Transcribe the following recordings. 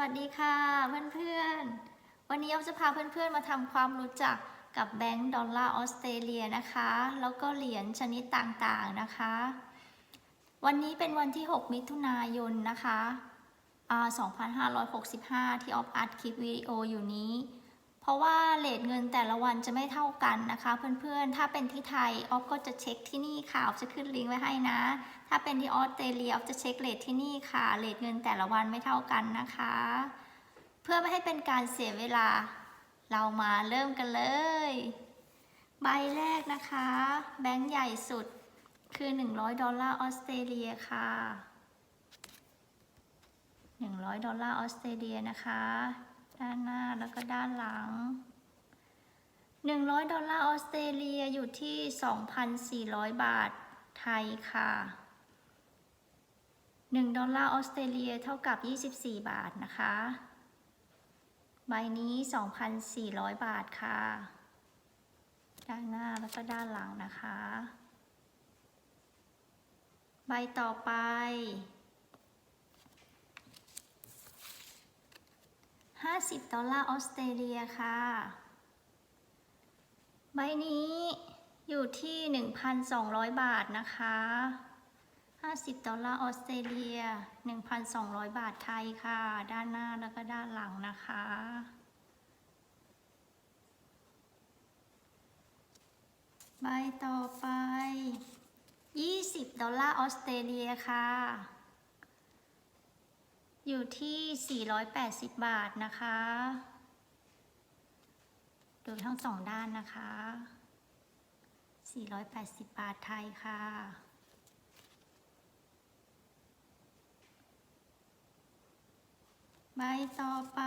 วัสดีค่ะเพื่อนๆ วันนี้เราจะพาเพื่อนๆมาทำความรู้จักกับแบงก์ดอลลาร์ออสเตรเลียนะคะ แล้วก็เหรียญชนิดต่างๆนะคะ วันนี้เป็นวันที่ 6 มิถุนายนนะคะอ่า2565 ที่ออฟอัดคลิปวิดีโออยู่นี้ ราะว่าเลทเงินแต่ละวันจะไม่เท่ากันนะคะ เพื่อนๆ ถ้าเป็นที่ไทยออฟก็จะเช็คที่นี่ค่ะออฟจะขึ้นลิงก์ไว้ให้นะ ถ้าเป็นที่ออสเตรเลียออฟจะเช็คเลทที่นี่ค่ะเลทเงินแต่ละวันไม่เท่ากันนะคะ เพื่อไม่ให้เป็นการเสียเวลา เรามาเริ่มกันเลย ใบแรกนะคะ แบงค์ใหญ่สุดคือ 100 ดอลลาร์ออสเตรเลียค่ะ 100 ดอลลาร์ออสเตรเลียนะคะ ด้านหน้าแล้วก็ด้านหลัง 100 ดอลลาร์ออสเตรเลียอยู่ที่ 2,400 บาทไทยค่ะ 1 ดอลลาร์ออสเตรเลียเท่ากับ 24 บาทนะคะ ใบนี้ 2,400 บาทค่ะ ด้านหน้าแล้วก็ด้านหลังนะคะ ใบต่อไป 50 ดอลลาร์ออสเตรเลียค่ะ ใบนี้อยู่ที่ 1,200 บาทนะคะ 50 ดอลลาร์ออสเตรเลีย 1,200 บาทไทยค่ะ ด้านหน้าแล้วก็ด้านหลังนะคะ ใบต่อไป 20 ดอลลาร์ออสเตรเลียค่ะ อยู่ที่ 480 บาทนะคะ ดูทั้งสองด้านนะคะ 480 บาทไทยค่ะใบต่อไป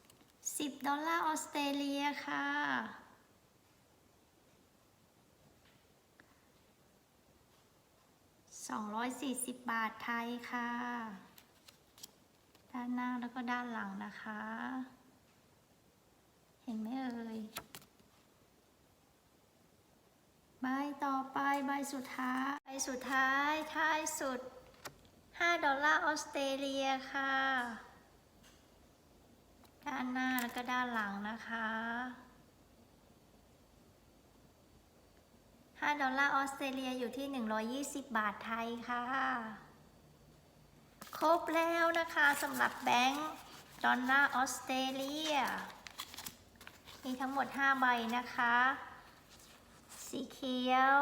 10 ดอลลาร์ออสเตรเลียค่ะ 240 บาทไทยค่ะ ด้านหน้าแล้วก็ด้านหลังนะคะ เห็นไหมเอ่ยใบต่อไปใบสุดท้ายใบสุดท้ายท้ายสุด 5 ดอลลาร์ออสเตรเลียค่ะ ด้านหน้าแล้วก็ด้านหลังนะคะ 5 ดอลลาร์ออสเตรเลียอยู่ที่ 120 บาทไทยค่ะ ครบแล้วนะคะสำหรับแบงก์ดอลลาร์ออสเตรเลีย มีทั้งหมด 5 ใบนะคะ สีเขียว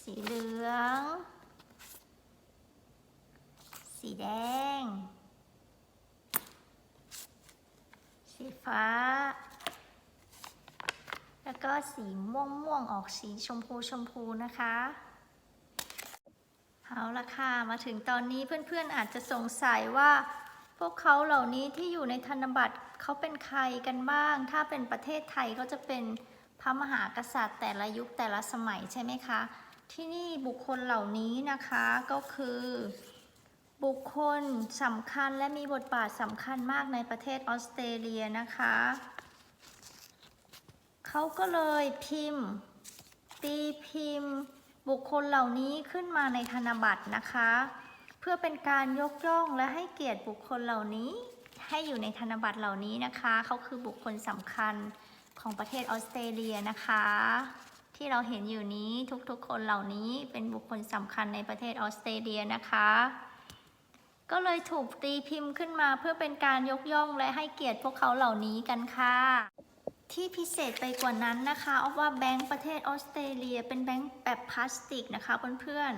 สีเหลือง สีแดง สีฟ้า แล้วก็สีม่วงม่วงออกสีชมพูชมพูนะคะ เอาละค่ะ มาถึงตอนนี้เพื่อนๆอาจจะสงสัยว่า พวกเขาเหล่านี้ที่อยู่ในธนบัตรเขาเป็นใครกันบ้าง ถ้าเป็นประเทศไทยก็จะเป็นพระมหากษัตริย์แต่ละยุคแต่ละสมัยใช่ไหมคะ ที่นี่บุคคลเหล่านี้นะคะก็คือ บุคคลสำคัญและมีบทบาทสำคัญมากในประเทศออสเตรเลียนะคะเขาก็เลยพิมพ์ ตีพิมพ์ บุคคลเหล่านี้ขึ้นมาในธนบัตรนะคะ เพื่อเป็นการยกย่องและให้เกียรติบุคคลเหล่านี้ ให้อยู่ในธนบัตรเหล่านี้นะคะ เขาคือบุคคลสำคัญของประเทศออสเตรเลียนะคะ ที่เราเห็นอยู่นี้ทุกๆคนเหล่านี้เป็นบุคคลสำคัญในประเทศออสเตรเลียนะคะ ก็เลยถูกตีพิมพ์ขึ้นมาเพื่อเป็นการยกย่องและให้เกียรติพวกเขาเหล่านี้กันค่ะ ที่พิเศษไปกว่านั้นนะคะเอาว่าแบงก์ประเทศออสเตรเลีย เป็นแบงก์แบบพลาสติกนะคะเพื่อน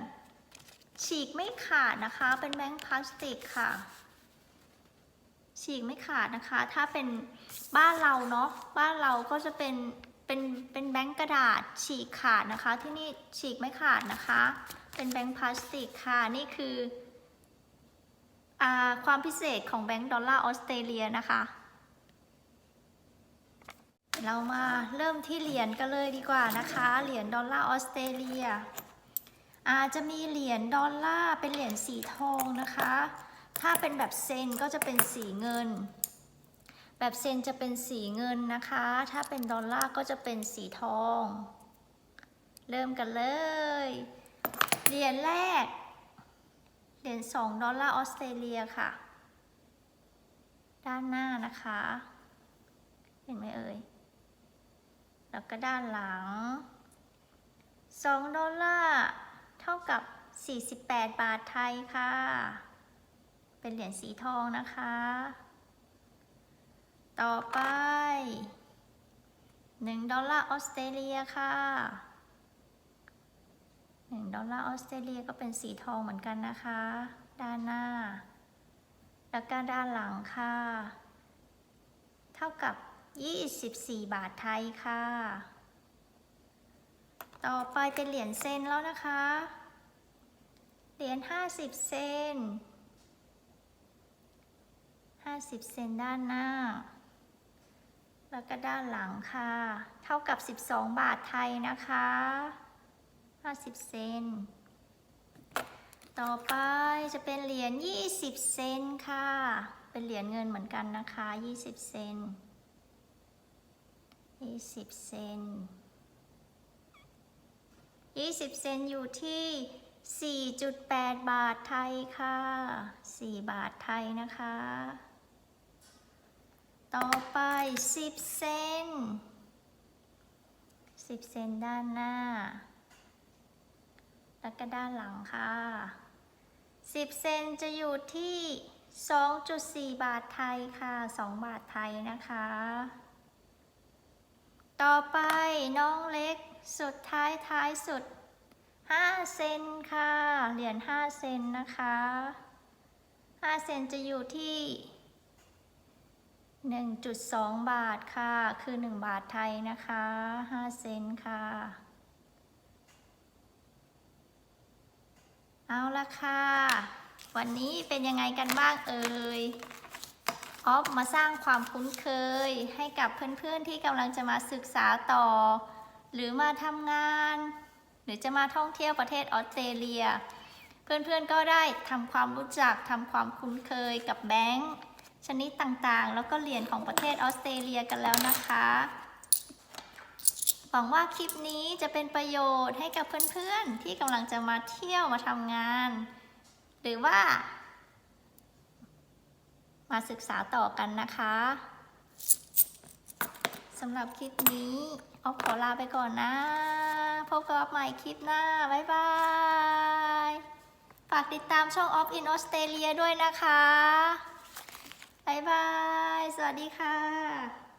ๆ ฉีกไม่ขาดนะคะ เป็นแบงก์พลาสติกค่ะ ฉีกไม่ขาดนะคะ ถ้าเป็นบ้านเราเนาะ บ้านเราก็จะเป็น เป็น เป็นแบงก์กระดาษ ฉีกขาดนะคะ ที่นี่ฉีกไม่ขาดนะคะ เป็นแบงก์พลาสติกค่ะ นี่คืออความพิเศษของแบงก์ดอลลาร์ออสเตรเลียนะคะ เรามาเริ่มที่เหรียญกันเลยดีกว่านะคะ เหรียญดอลลาร์ออสเตรเลีย อาจจะมีเหรียญดอลลาร์เป็นเหรียญสีทองนะคะ ถ้าเป็นแบบเซนก็จะเป็นสีเงิน แบบเซนจะเป็นสีเงินนะคะ ถ้าเป็นดอลลาร์ก็จะเป็นสีทอง เริ่มกันเลย เหรียญแรก เหรียญ2ดอลลาร์ออสเตรเลียค่ะ ด้านหน้านะคะ เห็นไหมเอ่ย แล้วก็ด้านหลัง 2 ดอลลาร์เท่ากับ 48 บาทไทยค่ะ เป็นเหรียญสีทองนะคะ ต่อไป 1 ดอลลาร์ออสเตรเลียค่ะ 1 ดอลลาร์ออสเตรเลียก็เป็นสีทองเหมือนกันนะคะ ด้านหน้า แล้วก็ด้านหลังค่ะ เท่ากับ 24 บาทไทยค่ะ ต่อไปเป็นเหรียญเซนแล้วนะคะ เหรียญ50 เซน 50 เซนด้านหน้า แล้วก็ด้านหลังค่ะ เท่ากับ 12 บาทไทยนะคะ 50 เซน ต่อไปจะเป็นเหรียญ20 เซนค่ะ เป็นเหรียญเงินเหมือนกันนะคะ 20 เซน 20เซน20เซนอยู่ที่4.8บาทไทยค่ะ4บาทไทยนะคะ ต่อไป10เซน10เซนด้านหน้า แล้วก็ด้านหลังค่ะ10เซนจะอยู่ที่2.4บาทไทยค่ะ2บาทไทยนะคะ ต่อไปน้องเล็กสุดท้ายท้ายสุด 5 เซนค่ะ เหรียญ5เซนนะคะ 5 เซนจะอยู่ที่ 1.2 บาทค่ะ คือ 1 บาทไทยนะคะ 5 เซนค่ะ เอาละค่ะ วันนี้เป็นยังไงกันบ้างเอ่ย ออฟมาสร้างความคุ้นเคยให้กับเพื่อนๆที่กำลังจะมาศึกษาต่อ หรือมาทำงาน หรือจะมาท่องเที่ยวประเทศออสเตรเลีย เพื่อนๆก็ได้ทำความรู้จักทำความคุ้นเคยกับแบงค์ชนิดต่างๆ แล้วก็เหรียญของประเทศออสเตรเลียกันแล้วนะคะหวังว่าคลิปนี้จะเป็นประโยชน์ให้กับเพื่อนๆที่กำลังจะมาเที่ยวมาทำงาน หรือว่า มาศึกษาต่อกันนะคะสำหรับคลิปนี้ออฟขอลาไปก่อนนะ พบกับใหม่คลิปหน้า บ๊ายบาย ฝากติดตามช่องออฟอินออสเตรเลียด้วยนะคะ บ๊ายบาย สวัสดีค่ะ